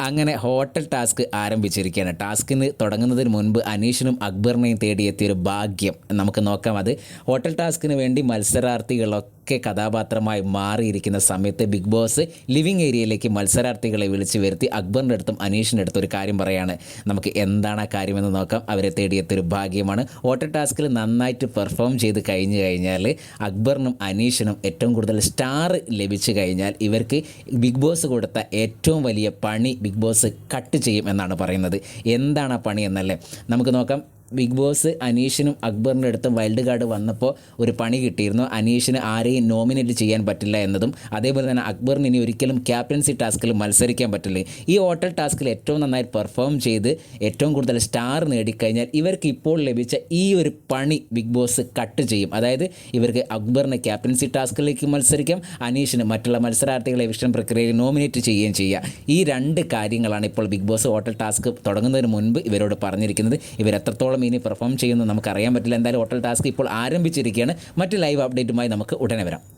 അങ്ങനെ hotel task ആരംഭിച്ചിരിക്കുകയാണ്. ടാസ്കിന് തുടങ്ങുന്നതിന് മുൻപ് അനീഷിനും അക്ബറിനെയും തേടിയെത്തിയ ഒരു ഭാഗ്യം. നമുക്ക് നോക്കാം അത്. ഹോട്ടൽ ടാസ്കിന് വേണ്ടി മത്സരാർത്ഥികളൊക്കെ കഥാപാത്രമായി മാറിയിരിക്കുന്ന സമയത്ത് ബിഗ് ബോസ് ലിവിങ് ഏരിയയിലേക്ക് മത്സരാർത്ഥികളെ വിളിച്ചു വരുത്തി അക്ബറിന്റെ അടുത്തും അനീഷിന്റെ അടുത്തും ഒരു കാര്യം പറയാണ്. നമുക്ക് എന്താണ് ആ കാര്യമെന്ന് നോക്കാം. അവരെ തേടിയെത്തൊരു ഭാഗ്യമാണ്. ഓട്ടോ ടാസ്കിൽ നന്നായിട്ട് പെർഫോം ചെയ്ത് കഴിഞ്ഞു കഴിഞ്ഞാൽ അക്ബറിനും അനീഷിനും ഏറ്റവും കൂടുതൽ സ്റ്റാർ ലഭിച്ചു കഴിഞ്ഞാൽ ഇവർക്ക് ബിഗ് ബോസ് കൊടുത്ത ഏറ്റവും വലിയ പണി ബിഗ് ബോസ് കട്ട് ചെയ്യും എന്നാണ് പറയുന്നത്. എന്താണ് ആ പണി എന്നല്ലേ? നമുക്ക് നോക്കാം. ബിഗ് ബോസ് അനീഷിനും അക്ബറിന്റെ അടുത്തും വൈൽഡ് കാർഡ് വന്നപ്പോൾ ഒരു പണി കിട്ടിയിരുന്നു. അനീഷിന് ആരെയും നോമിനേറ്റ് ചെയ്യാൻ പറ്റില്ല എന്നതും അതേപോലെ തന്നെ അക്ബറിന് ഇനി ഒരിക്കലും ക്യാപ്റ്റൻസി ടാസ്കിൽ മത്സരിക്കാൻ പറ്റില്ല. ഈ ഹോട്ടൽ ടാസ്കിൽ ഏറ്റവും നന്നായി പെർഫോം ചെയ്ത് ഏറ്റവും കൂടുതൽ സ്റ്റാർ നേടിക്കഴിഞ്ഞാൽ ഇവർക്ക് ഇപ്പോൾ ലഭിച്ച ഈ ഒരു പണി ബിഗ് ബോസ് കട്ട് ചെയ്യും. അതായത് ഇവർക്ക് അക്ബറിനെ ക്യാപ്റ്റൻസി ടാസ്കിലേക്ക് മത്സരിക്കാം അനീഷിന് മറ്റുള്ള മത്സരാർത്ഥികളെ എവിഷൻ പ്രക്രിയയിൽ നോമിനേറ്റ് ചെയ്യുകയും ചെയ്യുക ഈ രണ്ട് കാര്യങ്ങളാണ് ഇപ്പോൾ ബിഗ് ബോസ് ഹോട്ടൽ ടാസ്ക് തുടങ്ങുന്നതിന് മുൻപ് ഇവരോട് പറഞ്ഞിരിക്കുന്നത്. ഇവർ എത്രത്തോളം ഇനി പെർഫോം ചെയ്യുമെന്ന് നമുക്കറിയാൻ പറ്റില്ല. എന്തായാലും ഹോട്ടൽ ടാസ്ക് ഇപ്പോൾ ആരംഭിച്ചിരിക്കുകയാണ്. മറ്റ് ലൈവ് അപ്ഡേറ്റുമായി നമുക്ക് ഉടനെ വരാം.